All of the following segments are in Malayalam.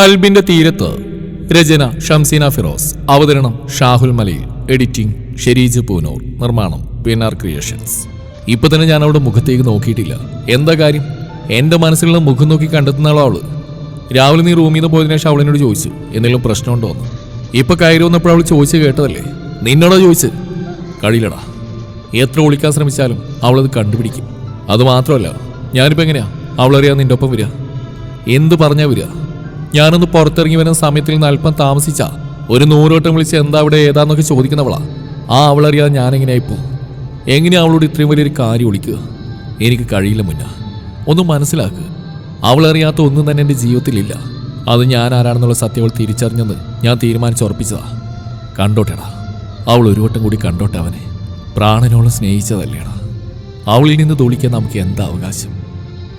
കൽബിന്റെ തീരത്ത് രചന ഷംസീന ഫിറോസ് അവതരണം ഷാഹുൽ മലയിൽ എഡിറ്റിംഗ് ഷെരീജ് പൂനൂർ നിർമ്മാണം പിന്നാർ ക്രിയേഷൻസ് ഇപ്പൊ തന്നെ ഞാൻ അവളുടെ മുഖത്തേക്ക് നോക്കിയിട്ടില്ല. എന്താ കാര്യം? എന്റെ മനസ്സിലുള്ള മുഖം നോക്കി കണ്ടെത്തുന്ന ആളാവൾ രാവിലെ നീ റൂമിൽ നിന്ന് പോയതിനു ശേഷം അവളിനോട് ചോദിച്ചു എന്തെങ്കിലും പ്രശ്നമുണ്ടോ? എന്ന്. ഇപ്പൊ കയറി വന്നപ്പോൾ അവൾ ചോദിച്ചു കേട്ടതല്ലേ? നിന്നോടോ ചോദിച്ചു കഴിയില്ലടാ. എത്ര ഒളിക്കാൻ ശ്രമിച്ചാലും അവളത് കണ്ടുപിടിക്കും. അത് മാത്രമല്ല ഞാനിപ്പോ എങ്ങനെയാ? അവളറിയാൻ നിന്റെ ഒപ്പം വരിക? എന്ത് പറഞ്ഞാ വരിക? ഞാനൊന്ന് പുറത്തിറങ്ങി വരുന്ന സമയത്തിൽ നിന്ന് അല്പം താമസിച്ച. ഒരു നൂറോട്ടം വിളിച്ച് എന്താ അവിടെ ഏതാന്നൊക്കെ ചോദിക്കുന്നവളാ. ആ അവളറിയാതെ ഞാനെങ്ങനെയായിപ്പോ എങ്ങനെയാ അവളോട് ഇത്രയും വലിയൊരു കാര്യം ഒളിക്കുക എനിക്ക് കഴിയില്ല മുന്ന. ഒന്ന് മനസ്സിലാക്കുക അവളറിയാത്ത ഒന്നും തന്നെ എന്റെ ജീവിതത്തിലില്ല. അത് ഞാൻ ആരാണെന്നുള്ള സത്യം അവൾ തിരിച്ചറിഞ്ഞെന്ന് ഞാൻ തീരുമാനിച്ചുറപ്പിച്ചതാ കണ്ടോട്ടെടാ. അവൾ ഒരു വട്ടം കൂടി കണ്ടോട്ടെ അവനെ. പ്രാണനോളം സ്നേഹിച്ചതല്ലേടാ. അവളിൽ നിന്ന് തോളിക്കാൻ നമുക്ക് എന്താ അവകാശം?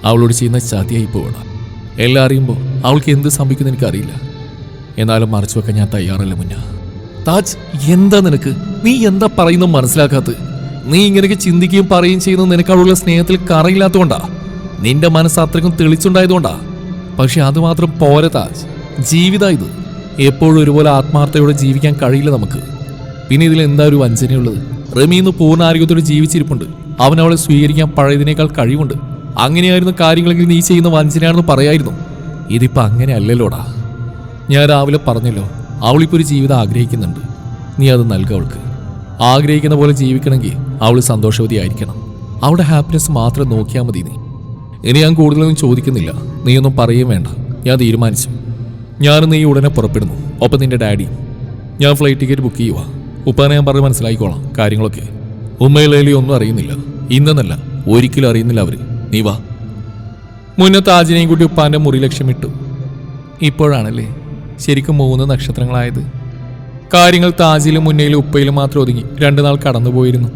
അവളോട് ചെയ്യുന്ന ചതിയായി പോകണം എല്ലാം അറിയുമ്പോൾ അവൾക്ക് എന്ത് സംഭവിക്കുന്നു എനിക്കറിയില്ല. എന്നാലും മറച്ചു വെക്കാൻ ഞാൻ തയ്യാറല്ല മുന്ന. താജ് എന്താ നിനക്ക്? നീ എന്താ പറയുന്നു മനസ്സിലാക്കാത്തത്? നീ ഇങ്ങനെയൊക്കെ ചിന്തിക്കുകയും പറയുകയും ചെയ്യുന്ന നിനക്ക് അവളുള്ള സ്നേഹത്തിൽ കറയില്ലാത്തതുകൊണ്ടാ? നിന്റെ മനസ്സ് അത്രയ്ക്കും തെളിച്ചുണ്ടായതുകൊണ്ടാ? പക്ഷെ അതുമാത്രം പോരെ താജ്. ജീവിത ഇത്. എപ്പോഴും ഒരുപോലെ ആത്മാർത്ഥയോടെ ജീവിക്കാൻ കഴിയില്ല നമുക്ക്. പിന്നെ ഇതിൽ എന്താ ഒരു വഞ്ചനയുള്ളത്? റമി ഇന്ന് പൂർണ ആരോഗ്യത്തോടെ ജീവിച്ചിരിപ്പുണ്ട്. അവൻ അവളെ സ്വീകരിക്കാൻ പഴയതിനേക്കാൾ കഴിവുണ്ട്. അങ്ങനെയായിരുന്നു കാര്യങ്ങളെങ്കിൽ നീ ചെയ്യുന്ന വഞ്ചനയാണെന്ന് പറയായിരുന്നു. ഇതിപ്പോ അങ്ങനെ അല്ലല്ലോടാ. ഞാൻ രാവിലെ പറഞ്ഞല്ലോ അവളിപ്പോൾ ഒരു ജീവിതം ആഗ്രഹിക്കുന്നുണ്ട്. നീ അത് നൽകുക അവൾക്ക്. ആഗ്രഹിക്കുന്ന പോലെ ജീവിക്കണമെങ്കിൽ അവൾ സന്തോഷവതി ആയിരിക്കണം. അവളുടെ ഹാപ്പിനെസ് മാത്രം നോക്കിയാൽ മതി നീ. ഇനി ഞാൻ കൂടുതലൊന്നും ചോദിക്കുന്നില്ല. നീയൊന്നും പറയുകയും വേണ്ട. ഞാൻ തീരുമാനിച്ചു. ഞാനും നീ ഉടനെ പുറപ്പെടുന്നു. ഒപ്പം നിന്റെ ഡാഡി. ഞാൻ ഫ്ലൈറ്റ് ടിക്കറ്റ് ബുക്ക് ചെയ്യുക ഉപ്പാനെ ഞാൻ പറഞ്ഞ് മനസ്സിലാക്കിക്കോളാം കാര്യങ്ങളൊക്കെ. ഉമ്മയിലേലി ഒന്നും അറിയുന്നില്ല. ഇന്നെന്നല്ല ഒരിക്കലും അറിയുന്നില്ല അവർ. നീ വാ. മുന്നേ താജിനെയും കൂട്ടി ഉപ്പാന്റെ മുറി ലക്ഷ്യമിട്ടു. ഇപ്പോഴാണല്ലേ ശരിക്കും മൂന്ന് നക്ഷത്രങ്ങളായത്. കാര്യങ്ങൾ താജിലും മുന്നയിലും ഉപ്പയിലും മാത്രം ഒതുങ്ങി രണ്ടു നാൾ കടന്നുപോയിരുന്നു.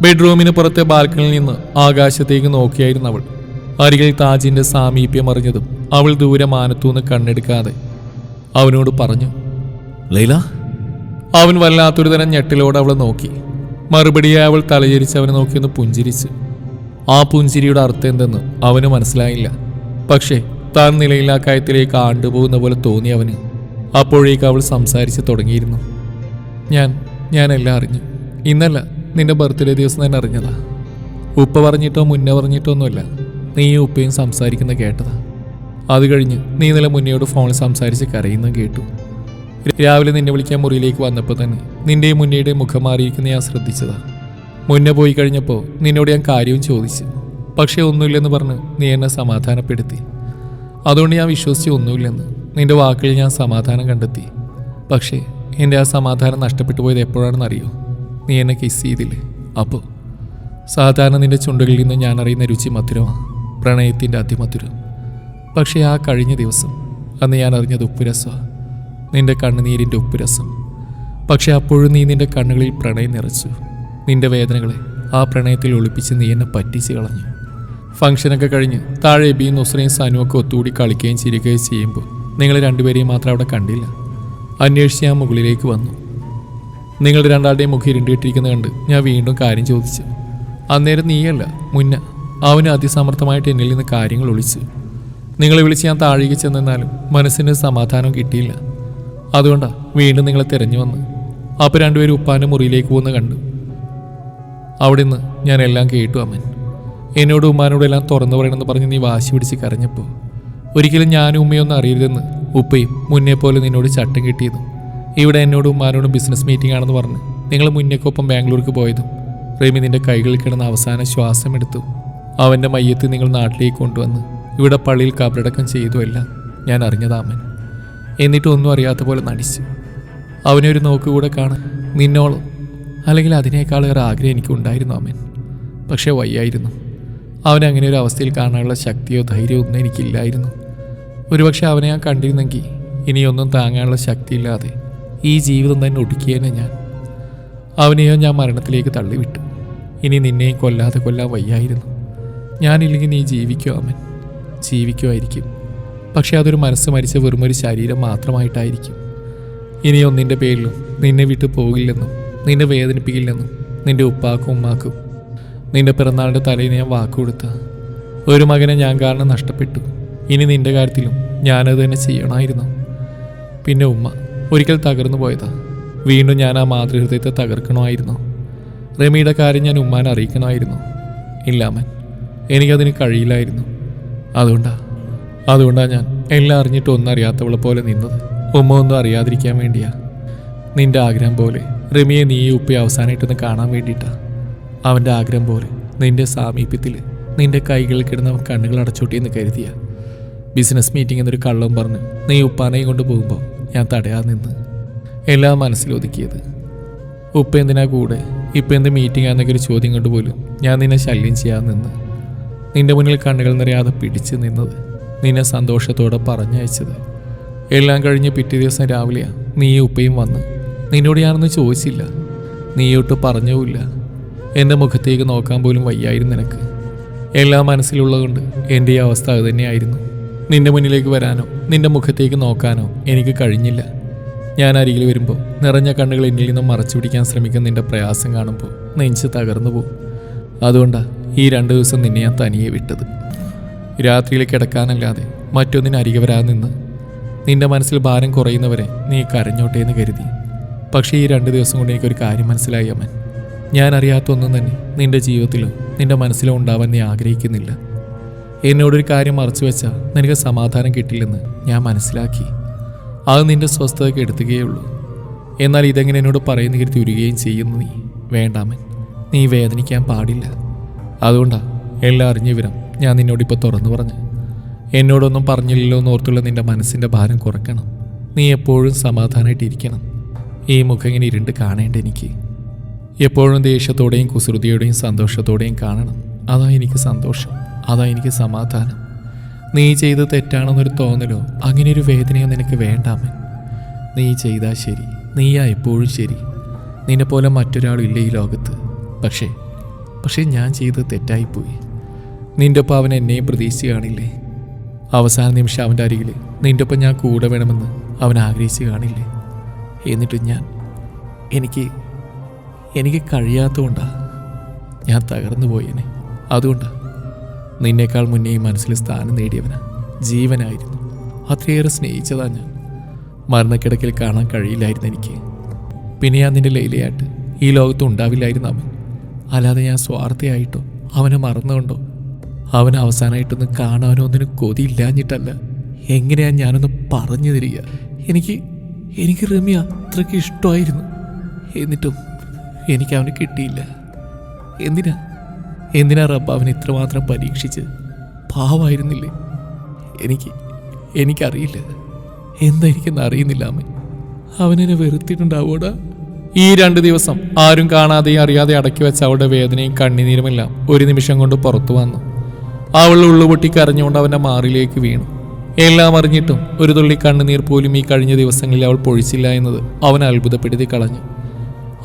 ബെഡ്റൂമിന് പുറത്തെ ബാൽക്കണിയിൽ നിന്ന് ആകാശത്തേക്ക് നോക്കിയായിരുന്നു അവൾ. അരികിൽ താജിന്റെ സാമീപ്യം അറിഞ്ഞതും അവൾ ദൂരെ മാനത്തൂന്ന് കണ്ണെടുക്കാതെ അവനോട് പറഞ്ഞു ലൈല? അവൻ വല്ലാത്തൊരു തരം ഞെട്ടിലോടെ അവളെ നോക്കി. മറുപടിയായി അവൾ തലചരിച്ച് അവനെ നോക്കിയൊന്ന് പുഞ്ചിരിച്ചു. ആ പുഞ്ചിരിയുടെ അർത്ഥം എന്തെന്ന് അവന് മനസ്സിലായില്ല. പക്ഷേ താൻ നിലയില്ലാ കാര്യത്തിലേക്ക് ആണ്ടുപോകുന്ന പോലെ തോന്നി അവന്. അപ്പോഴേക്ക് അവൾ സംസാരിച്ച് തുടങ്ങിയിരുന്നു. ഞാൻ ഞാനെല്ലാം അറിഞ്ഞു. ഇന്നല്ല നിന്റെ ബർത്ത്ഡേ ദിവസം തന്നെ അറിഞ്ഞതാ. ഉപ്പ പറഞ്ഞിട്ടോ മുന്നേ പറഞ്ഞിട്ടോ ഒന്നുമില്ല. നീ ഉപ്പയും സംസാരിക്കുന്ന കേട്ടതാ. അത് കഴിഞ്ഞ് നീ ഇന്നലെ മുന്നയോട് ഫോണിൽ സംസാരിച്ച് കരയുന്ന കേട്ടു. രാവിലെ നിന്നെ വിളിക്കാൻ മുറിയിലേക്ക് വന്നപ്പോൾ തന്നെ നിന്റെയും മുന്നയുടെയും മുഖം മാറിയിരിക്കുന്ന ഞാൻ ശ്രദ്ധിച്ചതാ. മുന്നേ പോയി കഴിഞ്ഞപ്പോൾ നിന്നോട് ഞാൻ കാര്യവും ചോദിച്ചു. പക്ഷേ ഒന്നുമില്ലെന്ന് പറഞ്ഞ് നീ എന്നെ സമാധാനപ്പെടുത്തി. അതുകൊണ്ട് ഞാൻ വിശ്വസിച്ച് ഒന്നുമില്ലെന്ന് നിന്റെ വാക്കുകളിൽ ഞാൻ സമാധാനം കണ്ടെത്തി. പക്ഷേ എന്റെ ആ സമാധാനം നഷ്ടപ്പെട്ടു പോയത് എപ്പോഴാണെന്നറിയോ നീ എന്നെ കിസ് ചെയ്തില്ലേ? അപ്പോൾ സാധാരണ നിന്റെ ചുണ്ടുകളിൽ നിന്ന് ഞാൻ അറിയുന്ന രുചി മധുരമാണ് പ്രണയത്തിന്റെ അതിമധുരം. പക്ഷേ ആ കഴിഞ്ഞ ദിവസം അന്ന് ഞാൻ അറിഞ്ഞത് ഉപ്പുരസമാണ് നിന്റെ കണ്ണുനീരിന്റെ ഉപ്പുരസം. പക്ഷേ അപ്പോഴും നീ നിന്റെ കണ്ണുകളിൽ പ്രണയം നിറച്ചു. നിന്റെ വേദനകളെ ആ പ്രണയത്തിൽ ഒളിപ്പിച്ച് നീ എന്നെ പറ്റിച്ച് കളഞ്ഞു. ഫംഗ്ഷനൊക്കെ കഴിഞ്ഞ് താഴെ എബിയും നുസ്രയും സനുവൊക്കെ ഒത്തുകൂടി കളിക്കുകയും ചിരിക്കുകയും ചെയ്യുമ്പോൾ നിങ്ങൾ രണ്ടുപേരെയും മാത്രം അവിടെ കണ്ടില്ല. അന്വേഷിച്ച് ഞാൻ മുകളിലേക്ക് വന്നു. നിങ്ങൾ രണ്ടാളുടെയും മുഖം ഇരുണ്ടിട്ടിരിക്കുന്ന കണ്ട് ഞാൻ വീണ്ടും കാര്യം ചോദിച്ചു. അന്നേരം നീയല്ല മുന്ന. അവന് അതിസമർത്ഥമായിട്ട് എന്നിൽ നിന്ന് കാര്യങ്ങൾ ഒളിച്ചു. നിങ്ങളെ വിളിച്ച് ഞാൻ താഴേക്ക് ചെന്നെന്നാലും മനസ്സിന് സമാധാനം കിട്ടിയില്ല. അതുകൊണ്ടാണ് വീണ്ടും നിങ്ങളെ തിരഞ്ഞു വന്ന്. അപ്പോൾ രണ്ടുപേരും ഉപ്പാന്റെ മുറിയിലേക്ക് പോകുന്ന കണ്ടു. അവിടെ നിന്ന് ഞാൻ എല്ലാം കേട്ടു അമ്മൻ. എന്നോട് ഉമ്മാനോട് എല്ലാം തുറന്നു പറയണമെന്ന് പറഞ്ഞ് നീ വാശി പിടിച്ച് കരഞ്ഞപ്പോൾ ഒരിക്കലും ഞാനും ഉമ്മയൊന്നും അറിയരുതെന്ന് ഉപ്പയും മുന്നേ പോലെ നിന്നോട് ചട്ടം കിട്ടിയതും ഇവിടെ എന്നോട് ഉമ്മാനോടും ബിസിനസ് മീറ്റിംഗ് ആണെന്ന് പറഞ്ഞ് നിങ്ങൾ മുന്നേക്കൊപ്പം ബാംഗ്ലൂർക്ക് പോയതും റെമി നിന്റെ കൈകളിൽ കിടന്ന അവസാന ശ്വാസം എടുത്തു അവന്റെ മയ്യത്ത് നിങ്ങൾ നാട്ടിലേക്ക് കൊണ്ടുവന്ന് ഇവിടെ പള്ളിയിൽ കബറടക്കം ചെയ്തുമല്ല ഞാൻ അറിഞ്ഞതാമൻ എന്നിട്ടൊന്നും അറിയാത്ത പോലെ നടിച്ചു. അവനെ ഒരു നോക്ക് കൂടെ കാണാൻ നിന്നോളം അല്ലെങ്കിൽ അതിനേക്കാളേറെ ആഗ്രഹം എനിക്കുണ്ടായിരുന്നു അമ്മൻ പക്ഷേ വയ്യായിരുന്നു. അവനെ അങ്ങനെ ഒരു അവസ്ഥയിൽ കാണാനുള്ള ശക്തിയോ ധൈര്യമോ ഒന്നും എനിക്കില്ലായിരുന്നു. ഒരുപക്ഷെ അവനെ ഞാൻ കണ്ടിരുന്നെങ്കിൽ ഇനിയൊന്നും താങ്ങാനുള്ള ശക്തിയില്ലാതെ ഈ ജീവിതം തന്നെ ഒടുക്കിയേനെ ഞാൻ. അവനെയോ ഞാൻ മരണത്തിലേക്ക് തള്ളിവിട്ടു. ഇനി നിന്നെയും കൊല്ലാതെ കൊല്ലാൻ വയ്യായിരുന്നു. ഞാനില്ലെങ്കിൽ നീ ജീവിക്കോ അമ്മൻ ജീവിക്കുമായിരിക്കും. പക്ഷെ അതൊരു മനസ്സ് മരിച്ച വെറുമൊരു ശരീരം മാത്രമായിട്ടായിരിക്കും. ഇനിയൊന്നിന്റെ പേരിലും നിന്നെ വിട്ടു പോകില്ലെന്നും നിന്നെ വേദനിപ്പിക്കില്ലെന്നും നിന്റെ ഉപ്പാക്കും ഉമ്മാക്കും. നിന്റെ പിറന്നാളിന്റെ തലയിൽ ഞാൻ വാക്കുകൊടുത്ത ഒരു മകനെ ഞാൻ കാരണം നഷ്ടപ്പെട്ടു. ഇനി നിന്റെ കാര്യത്തിലും ഞാനത് തന്നെ ചെയ്യണമായിരുന്നു. പിന്നെ ഉമ്മ ഒരിക്കൽ തകർന്നു പോയതാ. വീണ്ടും ഞാൻ ആ മാതൃഹൃദയത്തെ തകർക്കണമായിരുന്നു. റമിയുടെ കാര്യം ഞാൻ ഉമ്മാനെ അറിയിക്കണമായിരുന്നു. ഇല്ലാമൻ എനിക്കതിന് കഴിയില്ലായിരുന്നു. അതുകൊണ്ടാ അതുകൊണ്ടാ ഞാൻ എല്ലാം അറിഞ്ഞിട്ട് ഒന്നും അറിയാത്തവളെ പോലെ നിന്നത്. ഉമ്മ ഒന്നും അറിയാതിരിക്കാൻ വേണ്ടിയാ നിന്റെ ആഗ്രഹം പോലെ റമിയെ നീ ഉപ്പി അവസാനമായിട്ടൊന്ന് കാണാൻ വേണ്ടിയിട്ടാണ് അവന്റെ ആഗ്രഹം പോലെ നിന്റെ സാമീപ്യത്തിൽ നിന്റെ കൈകളിൽ കിടന്ന കണ്ണുകൾ അടച്ചോട്ടിയെന്ന് കരുതിയ. ബിസിനസ് മീറ്റിംഗ് എന്നൊരു കള്ളം പറഞ്ഞ് നീ ഉപ്പാനെയും കൊണ്ട് പോകുമ്പോൾ ഞാൻ തടയാതെ നിന്ന്. എല്ലാം മനസ്സിലൊതുക്കിയത് ഉപ്പ എന്തിനാ കൂടെ? ഇപ്പം എന്ത് മീറ്റിംഗ് ആണെന്നൊക്കെ ഒരു ചോദ്യം കൊണ്ട് പോലും ഞാൻ നിന്നെ ശല്യം ചെയ്യാതെ നിന്ന്. നിന്റെ മുന്നിൽ കണ്ണുകൾ നിറയാതെ പിടിച്ച് നിന്നത് നിന്നെ സന്തോഷത്തോടെ പറഞ്ഞയച്ചത്. എല്ലാം കഴിഞ്ഞ് പിറ്റേ ദിവസം രാവിലെയാണ് നീ ഉപ്പയും വന്ന് നിന്നോട് ഞാനൊന്നും ചോദിച്ചില്ല. നീയൊട്ട് പറഞ്ഞവുമില്ല എന്റെ മുഖത്തേക്ക് നോക്കാൻ പോലും വയ്യായിരുന്നു നിനക്ക്. എല്ലാ മനസ്സിലുള്ളതുകൊണ്ട് എന്റെ ഈ അവസ്ഥ അത് തന്നെയായിരുന്നു. നിന്റെ മുന്നിലേക്ക് വരാനോ നിന്റെ മുഖത്തേക്ക് നോക്കാനോ എനിക്ക് കഴിഞ്ഞില്ല. ഞാൻ അരികിൽ വരുമ്പോൾ നിറഞ്ഞ കണ്ണുകൾ എന്നിൽ നിന്നും മറച്ചു പിടിക്കാൻ ശ്രമിക്കുന്ന നിന്റെ പ്രയാസം കാണുമ്പോൾ നെഞ്ച് തകർന്നു പോകും അതുകൊണ്ടാണ് ഈ രണ്ട് ദിവസം നിന്നെ ഞാൻ തനിയെ വിട്ടത്. രാത്രിയിൽ കിടക്കാനല്ലാതെ മറ്റൊന്നിന് അരികെ വരാതെ നിന്ന് നിന്റെ മനസ്സിൽ ഭാരം കുറയുന്നവരെ നീ കരഞ്ഞോട്ടേന്ന് കരുതി. പക്ഷേ ഈ രണ്ട് ദിവസം കൊണ്ട് എനിക്കൊരു കാര്യം മനസ്സിലായി അമ്മൻ. ഞാൻ അറിയാത്ത ഒന്നും തന്നെ നിന്റെ ജീവിതത്തിലോ നിന്റെ മനസ്സിലോ ഉണ്ടാവാൻ നീ ആഗ്രഹിക്കുന്നില്ല. എന്നോടൊരു കാര്യം മറച്ചു വെച്ചാൽ നിനക്ക് സമാധാനം കിട്ടില്ലെന്ന് ഞാൻ മനസ്സിലാക്കി. അത് നിന്റെ സ്വസ്ഥതയ്ക്ക് എടുത്തുകയുള്ളൂ എന്നാൽ ഇതെങ്ങനെ എന്നോട് പറയുന്ന കരുതി ഉരുകയും ചെയ്യുന്നു നീ. വേണ്ടാമൻ നീ വേദനിക്കാൻ പാടില്ല. അതുകൊണ്ടാ എല്ലാം അറിഞ്ഞ വിവരം ഞാൻ നിന്നോടിപ്പോൾ തുറന്നു പറഞ്ഞു എന്നോടൊന്നും പറഞ്ഞില്ലല്ലോ എന്ന് ഓർത്തുള്ള നിന്റെ മനസ്സിന്റെ ഭാരം കുറയ്ക്കണം നീ എപ്പോഴും സമാധാനമായിട്ടിരിക്കണം ഈ മുഖം ഇങ്ങനെ ഇരുണ്ട് കാണേണ്ട എനിക്ക്. എപ്പോഴും ദേഷ്യത്തോടെയും കുസൃതിയോടെയും സന്തോഷത്തോടെയും കാണണം. അതാ എനിക്ക് സന്തോഷം. അതാ എനിക്ക് സമാധാനം. നീ ചെയ്ത് തെറ്റാണെന്നൊരു തോന്നലോ? അങ്ങനെ ഒരു വേദനയോ നിനക്ക് വേണ്ടാമൻ നീ ചെയ്താൽ ശരി. നീയാ എപ്പോഴും ശരി. നിന്നെ പോലെ മറ്റൊരാളില്ല ഈ ലോകത്ത്. പക്ഷേ പക്ഷേ ഞാൻ ചെയ്ത് തെറ്റായിപ്പോയി. നിന്റെ ഒപ്പം അവൻ എന്നെയും പ്രതീക്ഷിച്ച് കാണില്ലേ? അവസാന നിമിഷം അവന്റെ അരികിൽ നിന്റെ ഒപ്പം ഞാൻ കൂടെ വേണമെന്ന് അവൻ ആഗ്രഹിച്ച് കാണില്ലേ? എന്നിട്ടും ഞാൻ എനിക്ക് എനിക്ക് കഴിയാത്തതുകൊണ്ടാണ് ഞാൻ തകർന്നു പോയേനെ അതുകൊണ്ടാണ് നിന്നേക്കാൾ മുന്നേ ഈ മനസ്സിൽ സ്ഥാനം നേടിയവനാ ജീവനായിരുന്നു. അത്രയേറെ സ്നേഹിച്ചതാ ഞാൻ. മരണക്കിടക്കിൽ കാണാൻ കഴിയില്ലായിരുന്നു എനിക്ക്. പിന്നെ ഞാൻ നിന്റെ ലൈലയായിട്ട് ഈ ലോകത്ത് ഉണ്ടാവില്ലായിരുന്നു അവൻ. അല്ലാതെ ഞാൻ സ്വാർത്ഥയായിട്ടോ അവനെ മറന്നുകൊണ്ടോ? അവൻ അവസാനമായിട്ടൊന്ന് കാണാനോ ഒന്നിനും കൊതിയില്ലാഞ്ഞിട്ടല്ല. എങ്ങനെയാ ഞാനൊന്ന് പറഞ്ഞു തരിക? എനിക്ക് എനിക്ക് റമ്യ അത്രയ്ക്ക് ഇഷ്ടമായിരുന്നു. എന്നിട്ടും എനിക്ക് അവന് കിട്ടിയില്ല. എന്തിനാ? എന്തിനാ റബ്ബ് അവൻ ഇത്രമാത്രം പരീക്ഷിച്ച്? പാവായിരുന്നില്ലേ എനിക്ക് എനിക്കറിയില്ല. എന്താ എനിക്കെന്ന് അറിയുന്നില്ല അമ്മ. അവനെന്നെ വെറുത്തിട്ടുണ്ടാവോടാ ഈ രണ്ട് ദിവസം ആരും കാണാതെയും അറിയാതെ അടക്കി വെച്ച അവളുടെ വേദനയും കണ്ണുനീരുമെല്ലാം ഒരു നിമിഷം കൊണ്ട് പുറത്തു വന്നു. അവൾ ഉള്ളുപൊട്ടി കരഞ്ഞുകൊണ്ട് അവന്റെ മാറിലേക്ക് വീണു. എല്ലാം അറിഞ്ഞിട്ടും ഒരു തുള്ളി കണ്ണുനീർ പോലും ഈ കഴിഞ്ഞ ദിവസങ്ങളിൽ അവൾ പൊഴിച്ചില്ല എന്നത് അവൻ അത്ഭുതപ്പെടുത്തി കളഞ്ഞു.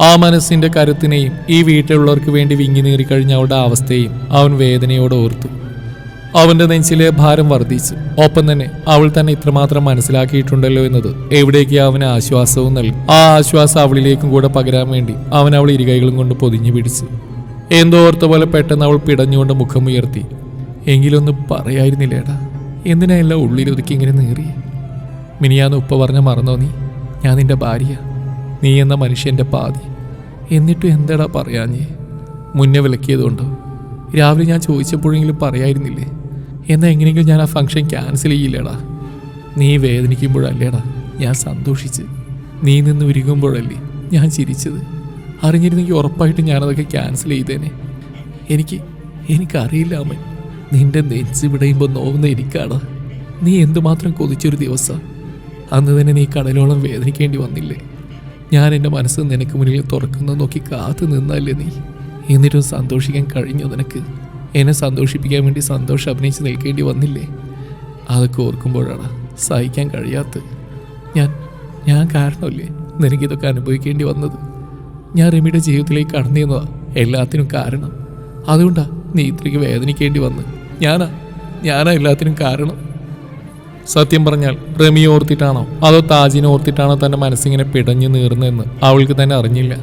ആ മനസ്സിന്റെ കരുത്തിനെയും ഈ വീട്ടിലുള്ളവർക്ക് വേണ്ടി വിങ്ങി നീറിക്കഴിഞ്ഞ അവളുടെ അവസ്ഥയും അവൻ വേദനയോടെ ഓർത്തു. അവന്റെ നെഞ്ചിലെ ഭാരം വർദ്ധിച്ചു. ഒപ്പം തന്നെ അവൾ തന്നെ ഇത്രമാത്രം മനസ്സിലാക്കിയിട്ടുണ്ടല്ലോ എന്നത് എവിടേക്ക് അവന് ആശ്വാസവും നൽകി. ആ ആശ്വാസം അവളിലേക്കും കൂടെ പകരാൻ വേണ്ടി അവൻ അവൾ ഇരുകൈകളും കൊണ്ട് പൊതിഞ്ഞു പിടിച്ചു. എന്തോ ഓർത്ത പോലെ പെട്ടെന്ന് അവൾ പിടഞ്ഞുകൊണ്ട് മുഖമുയർത്തി. എങ്കിലൊന്ന് പറയായിരുന്നില്ലേടാ? എന്തിനാ ഉള്ളിലൊതുക്കി ഇങ്ങനെ നേറി മിനിയാന്ന് ഉപ്പ പറഞ്ഞ മറന്നോ നീ? ഞാൻ നിന്റെ ഭാര്യ. നീ എന്ന മനുഷ്യന്റെ പാതി. എന്നിട്ടും എന്താടാ നീ? മുന്നേ വിലക്കിയതുകൊണ്ടോ? രാവിലെ ഞാൻ ചോദിച്ചപ്പോഴെങ്കിലും പറയായിരുന്നില്ലേ? എന്നാൽ എങ്ങനെയെങ്കിലും ഞാൻ ആ ഫംഗ്ഷൻ ക്യാൻസൽ ചെയ്യില്ലടാ? നീ വേദനിക്കുമ്പോഴല്ലേടാ ഞാൻ സന്തോഷിച്ച് നീ നിന്ന് ഉരുകുമ്പോഴല്ലേ ഞാൻ ചിരിച്ചത്. അറിഞ്ഞിരുന്നെങ്കിൽ ഉറപ്പായിട്ടും ഞാനതൊക്കെ ക്യാൻസൽ ചെയ്തേനെ. എനിക്ക് എനിക്കറിയില്ല അമ്മൻ നിന്റെ നെഞ്ച് വിടയുമ്പോൾ നോവുന്ന എനിക്കാണ്. നീ എന്തുമാത്രം കൊതിച്ചൊരു ദിവസം? അന്ന് തന്നെ നീ കടലോളം വേദനിക്കേണ്ടി വന്നില്ലേ? ഞാൻ എന്റെ മനസ്സ് നിനക്ക് മുന്നിൽ തുറക്കുന്നത് നോക്കി കാത്തു നിന്നല്ലേ നീ? എന്നിട്ടും സന്തോഷിക്കാൻ കഴിഞ്ഞു നിനക്ക്? എന്നെ സന്തോഷിപ്പിക്കാൻ വേണ്ടി സന്തോഷം അഭിനയിച്ച് നിൽക്കേണ്ടി വന്നില്ലേ? അതൊക്കെ ഓർക്കുമ്പോഴാണ് സഹിക്കാൻ കഴിയാത്ത ഞാൻ ഞാൻ കാരണമല്ലേ നിനക്കിതൊക്കെ അനുഭവിക്കേണ്ടി വന്നത്? ഞാൻ റമിയുടെ ജീവിതത്തിലേക്ക് കടന്നു എല്ലാത്തിനും കാരണം. അതുകൊണ്ടാ നീ ഇത്രയ്ക്ക് വേദനിക്കേണ്ടി വന്ന്. ഞാനാ ഞാനാ എല്ലാത്തിനും കാരണം. സത്യം പറഞ്ഞാൽ റമിയെ ഓർത്തിട്ടാണോ? അതോ താജിനെ ഓർത്തിട്ടാണോ തന്റെ മനസ്സിങ്ങനെ പിടഞ്ഞു നീർന്നതെന്ന് അവൾക്ക് തന്നെ അറിഞ്ഞില്ല.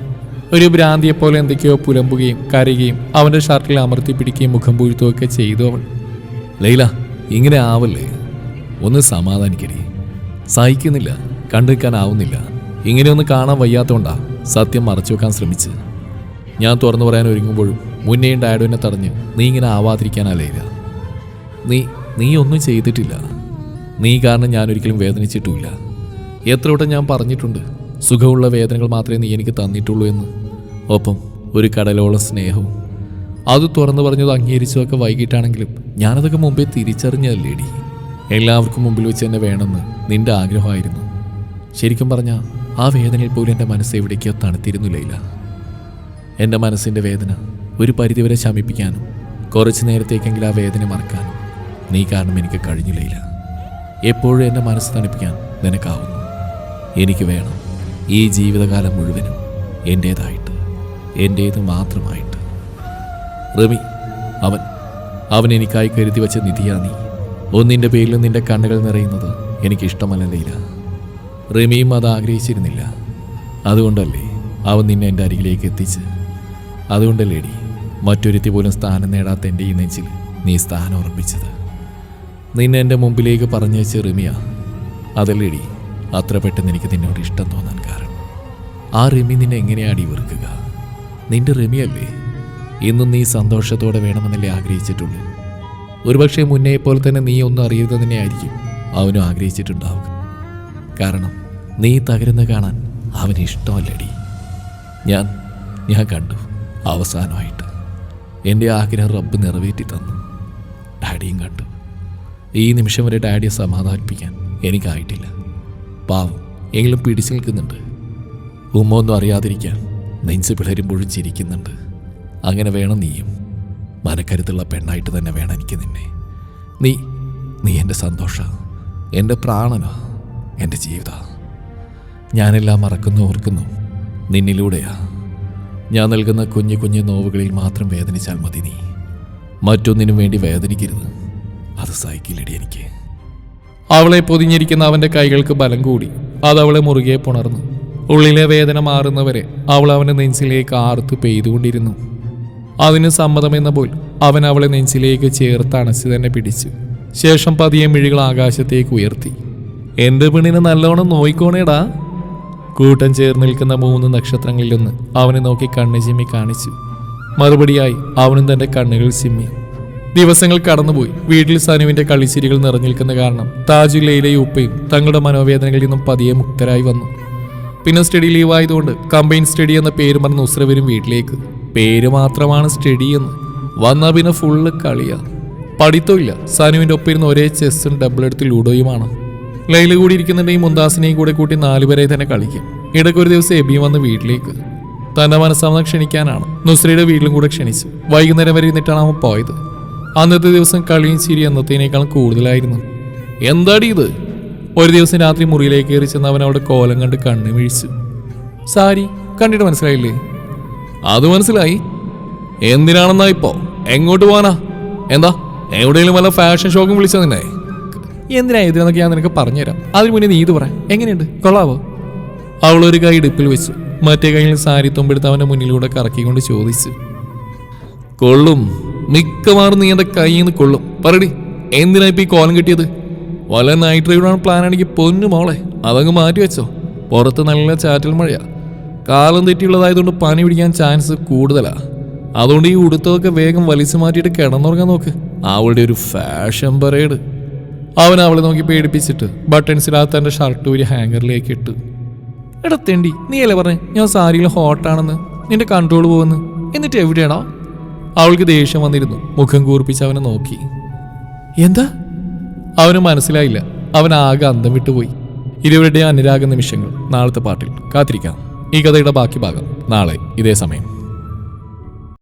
ഒരു ഭ്രാന്തിയെപ്പോലെ എന്തൊക്കെയോ പുലമ്പുകയും കരയുകയും അവന്റെ ഷർട്ടിൽ അമർത്തി പിടിക്കുകയും മുഖം പൂഴ്ത്തുകയൊക്കെ ചെയ്തു അവൾ. ലൈല ഇങ്ങനെ ആവല്ലേ? ഒന്ന് സമാധാനിക്കടി. സഹിക്കുന്നില്ല കണ്ടുനിൽക്കാനാവുന്നില്ല. ഇങ്ങനെയൊന്ന് കാണാൻ വയ്യാത്തോണ്ടാ സത്യം മറച്ചു വെക്കാൻ ശ്രമിച്ച് ഞാൻ തുറന്നു പറയാൻ ഒരുങ്ങുമ്പോഴും മുന്നേയും ഡാഡുവിനെ തടഞ്ഞ് നീ ഇങ്ങനെ ആവാതിരിക്കാനല്ലേല നീ നീ ഒന്നും ചെയ്തിട്ടില്ല. നീ കാരണം ഞാൻ ഒരിക്കലും വേദനിച്ചിട്ടുമില്ല. എത്ര വട്ടം ഞാൻ പറഞ്ഞിട്ടുണ്ട് സുഖമുള്ള വേദനകൾ മാത്രമേ നീ എനിക്ക് തന്നിട്ടുള്ളൂ എന്ന്. ഒപ്പം ഒരു കടലോളം സ്നേഹവും. അത് തുറന്നു പറഞ്ഞത് അംഗീകരിച്ചതൊക്കെ വൈകിട്ടാണെങ്കിലും ഞാനതൊക്കെ മുമ്പേ തിരിച്ചറിഞ്ഞതല്ലേടി. എല്ലാവർക്കും മുമ്പിൽ വെച്ച് എന്നെ വേണമെന്ന് നിന്റെ ആഗ്രഹമായിരുന്നു. ശരിക്കും പറഞ്ഞാൽ ആ വേദനയിൽ പോലും എന്റെ മനസ്സ് എവിടേക്കോ തണുത്തിരുന്നില്ല എന്റെ മനസ്സിന്റെ വേദന ഒരു പരിധിവരെ ശമിപ്പിക്കാനും കുറച്ച് നേരത്തേക്കെങ്കിലും ആ വേദന മറക്കാനും നീ കാരണം എനിക്ക് കഴിഞ്ഞില്ല എപ്പോഴും എന്റെ മനസ്സ് തണുപ്പിക്കാൻ നിനക്കാവുന്നു. എനിക്ക് വേണം ഈ ജീവിതകാലം മുഴുവനും എന്റേതായിട്ട് എന്റേത് മാത്രമായിട്ട്. റമി അവൻ അവൻ എനിക്കായി കരുതി വെച്ച നിധിയാ നീ. ഒന്നിന്റെ പേരിൽ നിന്റെ കണ്ണുകൾ നിറയുന്നത് എനിക്കിഷ്ടമല്ല ലീല. റമിയും അത് ആഗ്രഹിച്ചിരുന്നില്ല. അതുകൊണ്ടല്ലേ അവൻ നിന്നെ എന്റെ അരികിലേക്ക് എത്തിച്ച്? അതുകൊണ്ടല്ലേടി മറ്റൊരുത്തി പോലും സ്ഥാനം നേടാത്ത എന്റെ ഈ നെഞ്ചിൽ നീ സ്ഥാനം ഉറപ്പിച്ചത്. നിന്നെ എന്റെ മുമ്പിലേക്ക് പറഞ്ഞു വെച്ച റിമിയ അതല്ലേടി അത്ര പെട്ടെന്ന് എനിക്ക് നിന്നോട് ഇഷ്ടം തോന്നാൻ കാരണം. ആ റിമി നിന്നെ എങ്ങനെയാടി വെറുക്കുക? നിന്റെ റിമിയല്ലേ? ഇന്നും നീ സന്തോഷത്തോടെ വേണമെന്നല്ലേ ആഗ്രഹിച്ചിട്ടുള്ളൂ. ഒരുപക്ഷെ മുന്നേ പോലെ തന്നെ നീ ഒന്നും അറിയരുത് തന്നെ ആയിരിക്കും അവനും ആഗ്രഹിച്ചിട്ടുണ്ടാവുക. കാരണം നീ തകരുന്ന കാണാൻ അവന് ഇഷ്ടമല്ലടി. ഞാൻ ഞാൻ കണ്ടു അവസാനമായിട്ട്. എന്റെ ആഗ്രഹം റബ്ബ് നിറവേറ്റി തന്നു. ഡാഡിയും കണ്ടു. ഈ നിമിഷം വരെ ഡാഡിയെ സമാധാനിപ്പിക്കാൻ എനിക്കായിട്ടില്ല. പാവം എങ്കിലും പിടിച്ചു നിൽക്കുന്നുണ്ട് ഉമ്മ ഒന്നും അറിയാതിരിക്കാൻ നെഞ്ച് പിളരുമ്പോഴും ചിരിക്കുന്നുണ്ട്. അങ്ങനെ വേണം നീയും. മനക്കരുത്തുള്ള പെണ്ണായിട്ട് തന്നെ വേണം എനിക്ക് നിന്നെ. നീ നീ എന്റെ സന്തോഷ എന്റെ പ്രാണനാ എന്റെ ജീവിത. ഞാനെല്ലാം മറക്കുന്നു ഓർക്കുന്നു. നിന്നിലൂടെയാ. ഞാൻ നൽകുന്ന കുഞ്ഞു കുഞ്ഞു നോവുകളിൽ മാത്രം വേദനിച്ചാൽ മതി നീ. മറ്റൊന്നിനും വേണ്ടി വേദനിക്കരുത്. അത് സഹിക്കില്ലടി എനിക്ക്. അവളെ പൊതിഞ്ഞിരിക്കുന്ന അവന്റെ കൈകൾക്ക് ബലം കൂടി. അത് അവളെ മുറുകെ പുണർന്നു. ഉള്ളിലെ വേദന മാറുന്നവരെ അവൾ അവന്റെ നെഞ്ചിലേക്ക് ആർത്ത് പെയ്തുകൊണ്ടിരുന്നു. അതിന് സമ്മതമെന്ന പോൽ അവൻ അവളെ നെഞ്ചിലേക്ക് ചേർത്ത് അണച്ചു തന്നെ പിടിച്ചു. ശേഷം പതിയെ മിഴികൾ ആകാശത്തേക്ക് ഉയർത്തി. എന്റെ പെണ്ണിനെ നല്ലോണം നോയിക്കോണേടാ? കൂട്ടം ചേർന്ന് നിൽക്കുന്ന മൂന്ന് നക്ഷത്രങ്ങളിലൊന്ന് അവനെ നോക്കി കണ്ണ് ചിമ്മി കാണിച്ചു. മറുപടിയായി അവനും തന്റെ കണ്ണുകൾ ചിമ്മി. ദിവസങ്ങൾ കടന്നുപോയി. വീട്ടിൽ സനുവിന്റെ കളിച്ചിരികൾ നിറഞ്ഞു നിൽക്കുന്ന കാരണം താജു ലൈലയും ഉപ്പയും തങ്ങളുടെ മനോവേദനകളിൽ നിന്നും പതിയെ മുക്തരായി വന്നു. പിന്നെ സ്റ്റഡി ലീവ് ആയതുകൊണ്ട് കമ്പൈൻ സ്റ്റഡി എന്ന പേര് പറഞ്ഞ് ഉസ്രവരും വീട്ടിലേക്ക്. പേര് മാത്രമാണ് സ്റ്റഡി എന്ന്. വന്നാ പിന്നെ ഫുള്ള് കളിയാ. പഠിത്തമില്ല സനുവിന്റെ ഒപ്പം ഇരുന്ന് ഒരേ ചെസ്സും ഡബിൾ എടുത്ത് ലൂഡോയുമാണ് ലൈല കൂടി ഇരിക്കുന്നുണ്ടെങ്കിൽ മുന്താസിനെയും കൂടെ കൂട്ടി നാലുപേരെ തന്നെ കളിക്കും. ഇടയ്ക്ക് ഒരു ദിവസം എബിയും വന്ന് വീട്ടിലേക്ക്. തന്റെ മനസ്സാമെന്ന് ക്ഷണിക്കാനാണ്. നുസ്രയുടെ വീട്ടിലും കൂടെ ക്ഷണിച്ചു. വൈകുന്നേരം വരെ ഇരുന്നിട്ടാണ് അവൻ പോയത്. അന്നത്തെ ദിവസം കളിയും ചിരി അന്നത്തേനേക്കാളും കൂടുതലായിരുന്നു. എന്താടി ഇത്? ഒരു ദിവസം രാത്രി മുറിയിലേക്ക് കയറി ചെന്ന് അവൻ അവിടെ കോലം കണ്ട് കണ്ണു വീഴിച്ചു സാരി കണ്ടിട്ട് മനസ്സിലായില്ലേ? അത് മനസ്സിലായി. എന്തിനാണെന്നാ ഇപ്പോ? എങ്ങോട്ട് പോവാനാ? എന്താ? എവിടെയെങ്കിലും വല്ല ഫാഷൻ ഷോക്കും വിളിച്ചോ നിന്നെ? എന്തിനാ ഇതിനെന്നൊക്കെ ഞാൻ നിനക്ക് പറഞ്ഞുതരാം. അതിന് മുന്നേ നീ ഇത് പറ. എങ്ങനെയുണ്ട്? കൊള്ളാവോ? അവളൊരു കൈ ഇടുപ്പിൽ വെച്ചു. മറ്റേ കൈയിൽ സാരി തുമ്പെടുത്ത് അവന്റെ മുന്നിലൂടെ കറക്കിക്കൊണ്ട് ചോദിച്ചു. കൊള്ളും. മിക്കവാറും നീ എന്റെ കൈയിൽ നിന്ന് കൊള്ളും. പറടി എന്തിനാ ഇപ്പൊ ഈ കോലം കിട്ടിയത്? വല നൈറ്റ് ആണ് പ്ലാൻ ആണെങ്കിൽ പൊന്നു മോളെ. അതങ്ങ് മാറ്റി വെച്ചോ. പുറത്ത് നല്ല ചാറ്റൽ മഴയാ. കാലം തെറ്റിയുള്ളതായതുകൊണ്ട് പനി പിടിക്കാൻ ചാൻസ് കൂടുതലാ. അതുകൊണ്ട് ഈ ഉടുത്തതൊക്കെ വേഗം വലിച്ചു മാറ്റിയിട്ട് കിടന്നുറങ്ങാൻ നോക്ക്. അവളുടെ ഒരു ഫാഷൻ പരേഡ് അവൻ അവളെ നോക്കി പേടിപ്പിച്ചിട്ട് ബട്ടൺസിടാത്ത തന്റെ ഷർട്ട് ഒരു ഹാങ്ങറിലേക്ക് ഇട്ടു. എടാ തെണ്ടി നീ അല്ലേ പറഞ്ഞേ ഞാൻ സാരിയിൽ ഹോട്ടാണെന്ന് നിന്റെ കൺട്രോൾ പോകുന്നു എന്നിട്ട് എവിടെയാണോ അവൾക്ക് ദേഷ്യം വന്നിരുന്നു മുഖം കൂർപ്പിച്ച് അവനെ നോക്കി. എന്താ? അവന് മനസ്സിലായില്ല അവൻ ആകെ അന്തം വിട്ടുപോയി ഇരുവരുടെയും അനുരാഗ നിമിഷങ്ങൾ നാളത്തെ പാട്ടിൽ കാത്തിരിക്കാം. ഈ കഥയുടെ ബാക്കി ഭാഗം നാളെ ഇതേ സമയം.